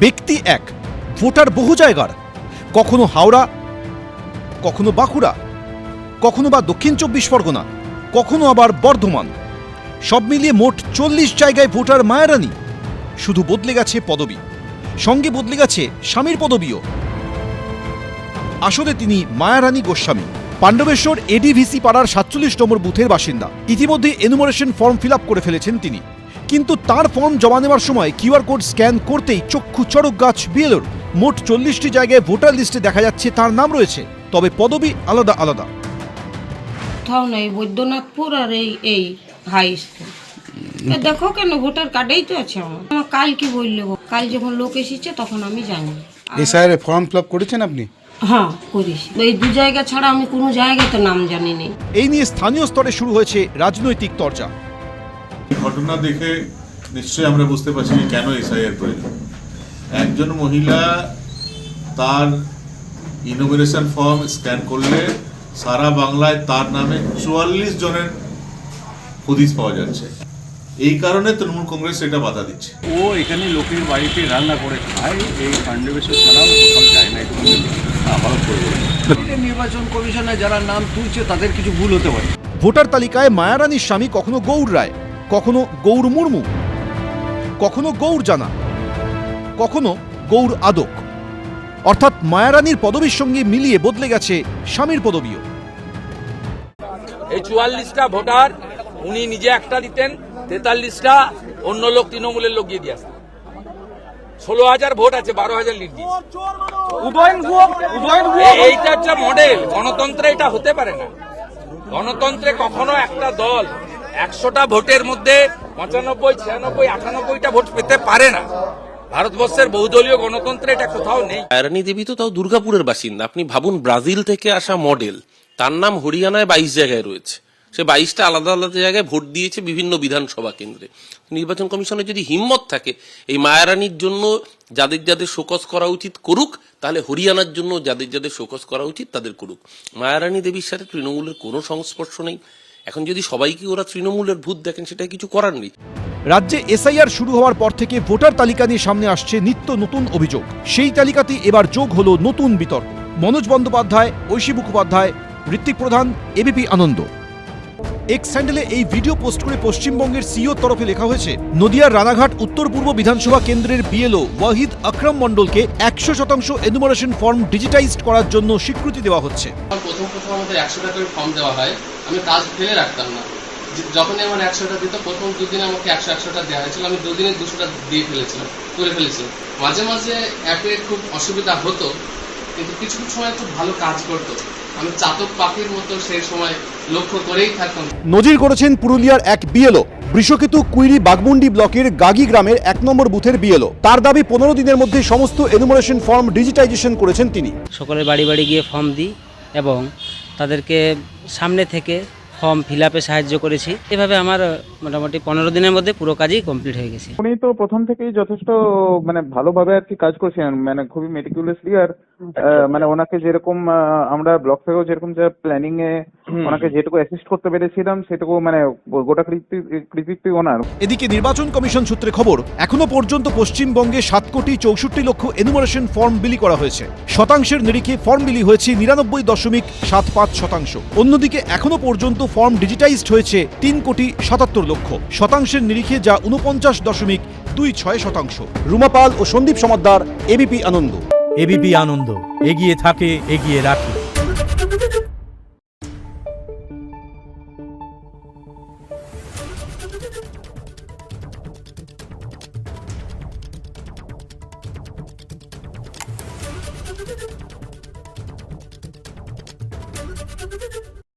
ব্যক্তি এক, ভোটার বহু জায়গার। কখনো হাওড়া, কখনো বাঁকুড়া, কখনো বা দক্ষিণ চব্বিশ পরগনা, কখনো আবার বর্ধমান। সব মিলিয়ে মোট চল্লিশ জায়গায় ভোটার মায়ারানী শুধু বদলে গেছে পদবি। সঙ্গে বদলে গেছে স্বামীর পদবিও। আসলে তিনি মায়ারানী গোস্বামী। পাণ্ডবেশ্বর এডিভিসি পাড়ার সাতচল্লিশ নম্বর বুথের বাসিন্দা। ইতিমধ্যে এনুমারেশন ফর্ম ফিল করে ফেলেছেন তিনি। কিন্তু তার ফর্ম জমা নেওয়ার সময় কিউআর কোড স্ক্যান করতেই চক্ষু চড়ক গাছ বিএলওর। মোট চল্লিশটি জায়গায় ভোটার লিস্টে দেখা যাচ্ছে তার নাম রয়েছে তবে পদবি আলাদা আলাদা। কোথাও নেই বৈদ্যনাথপুর আর এই এই হাই স্কুল দেখো কেন ভোটার কার্ডেই তো আছে আমার। আমার কাল কি বলল? গো? কাল যখন লোক এসেছে তখন আমি জানি। এসআইআর ফর্ম ফিল আপ করেছেন আপনি? হ্যাঁ করিস এই দু জায়গা ছাড়া আমি কোনো জায়গাতে নাম জানি নেই এই নিয়ে স্থানীয় স্তরে শুরু হয়েছে রাজনৈতিক চর্চা এই ঘটনা দেখে নিশ্চয়ই আমরা বুঝতে পারছি যে কেন এসআইআর প্রয়োজন একজন মহিলা তার ইনোমিনেশন ফর্ম স্ক্যান করলে সারা বাংলায় তার নামে চুয়াল্লিশ জনের হদিস পাওয়া যাচ্ছে। এই কারণে তৃণমূল কংগ্রেস এটা বাধা দিচ্ছে। ও এখানে লোকের বাড়িতে রান্না করে খায় এই পাণ্ডবেশ্বর ছাড়াও কোথাও যায় না এটা আবারও করব নির্বাচন কমিশনে যারা নাম তুলছে তাদের কিছু ভুল হতে পারে। ভোটার তালিকায় মায়ারানীর স্বামী কখনো গৌর রায় কখনো গৌর মুর্মু কখনো গৌর জানা কখনো গৌর আদক। অর্থাৎ মায়ারানীর পদবীর সঙ্গে মিলিয়ে বদলে গেছে স্বামীর পদবীও। এই চুয়াল্লিশটা ভোটার উনি নিজে একটা দিতেন তেতাল্লিশটা অন্য লোক তৃণমূলের লোক গিয়ে দিয়ে আসতেন। ষোলো হাজার ভোট আছে বারো হাজার লিড এইটা হচ্ছে মডেল গণতন্ত্রে এটা হতে পারে না। গণতন্ত্রে কখনো একটা দল একশোটা ভোটের মধ্যে পঁচানব্বই, ছিয়ানব্বই, আটানব্বইটা ভোট পেতে পারে না। ভারতবর্ষের বহুদলীয় গণতন্ত্রে এটা কোথাও নেই। আয়রানী দেবী তো তাও দুর্গাপুরের বাসিন্দা। আপনি ভাবুন, ব্রাজিল থেকে আসা মডেল, তার নাম হরিয়ানায় বাইশ জায়গায় রয়েছে। সে বাইশটা আলাদা আলাদা জায়গায় ভোট দিয়েছে বিভিন্ন বিধানসভা কেন্দ্রে। নির্বাচন কমিশনের যদি হিম্মত থাকে, এই মায়ারানীর জন্য যাদের যাদের শোকস করা উচিত করুক, তাহলে হরিয়ানার জন্য যাদের যাদের শোকস করা উচিত তাদের করুক। মায়ারানী দেবীর সাথে তৃণমূলের কোনো সংস্পর্শ নেই। এখন যদি সবাইকে ওরা তৃণমূলের ভূত দেখেন সেটা কিছু করার নেই। রাজ্যে এসআইআর শুরু হওয়ার পর থেকে ভোটার তালিকা নিয়ে সামনে আসছে নিত্য নতুন অভিযোগ। সেই তালিকাতে এবার যোগ হলো নতুন বিতর্ক। মনোজ বন্দ্যোপাধ্যায় ঐশী মুখোপাধ্যায় ঋত্বিক প্রধান এবিপি আনন্দ। এক্স স্যান্ডেলে এই ভিডিও পোস্ট করে পশ্চিমবঙ্গের সিও তরফে লেখা হয়েছে নদিয়ার রানাঘাট উত্তর পূর্ব বিধানসভা কেন্দ্রের বিএলও ওয়াহিদ আকরাম মণ্ডলকে একশো শতাংশ এনুমারেশন ফর্ম ডিজিটাইজড করার জন্য স্বীকৃতি দেওয়া হচ্ছে। প্রথম প্রথম আমাদের একশো টাকার ফর্ম দেওয়া হয়। আমি কাজ ফেলে রাখতাম না। যখনই আমার একশোটা দিত প্রথম দুদিনে আমাকে একশো একশোটা দেওয়া হয়েছিল। আমি দুদিনে দুশোটা দিয়ে ফেলেছিলাম করে ফেলেছিলাম। মাঝে মাঝে অ্যাপে খুব অসুবিধা হতো কিন্তু কিছু কিছু সময় খুব ভালো কাজ করতো। আমি চাতক পাখির মতো সেই সময় লক্ষ্য করেই থাকতাম। নজির করেছেন পুরুলিয়ার এক বিএলও। বৃষকেতু কুইরি বাগমুন্ডি ব্লকের গাগি গ্রামের এক নম্বর বুথের বিএলও। তার দাবি পনেরো দিনের মধ্যে সমস্ত এনুমারেশন ফর্ম ডিজিটাইজেশন করেছেন তিনি। সকলের বাড়ি বাড়ি গিয়ে ফর্ম দিই এবং তাদেরকে সামনে থেকে ফর্ম ফিল আপে সাহায্য করেছি। এভাবে আমার মোটামুটি পনেরো দিনের মধ্যে পুরো কাজই কমপ্লিট হয়ে গেছে। উনি তো প্রথম থেকেই যথেষ্ট মানে ভালোভাবে আর কি কাজ করছেন মানে খুবই মেটিকুলাসলি আর মানে ওনাকে যেরকম আমরা ব্লক থেকেও যেরকম যা প্ল্যানিং এ ওনাকে যেটুকু অ্যাসিস্ট করতে পেরেছিলাম সেটুকু মানে গোটা কৃতিত্ব ওনার। এদিকে নির্বাচন কমিশন সূত্রে খবর এখনও পর্যন্ত পশ্চিমবঙ্গে সাত কোটি চৌষট্টি লক্ষ এনুমারেশন ফর্ম বিলি করা হয়েছে। শতাংশের নিরিখে ফর্ম বিলি হয়েছে নিরানব্বই দশমিক সাত পাঁচ শতাংশ। অন্যদিকে এখনও পর্যন্ত ফর্ম ডিজিটাইজড হয়েছে তিন কোটি সাতাত্তর লক্ষ। শতাংশের নিরিখে যা উনপঞ্চাশ দশমিক দুই ছয় শতাংশ। রুমা পাল ও সন্দীপ সমাদ্দার এবিপি আনন্দ। এবিপি আনন্দ এগিয়ে থাকে এগিয়ে রাখে।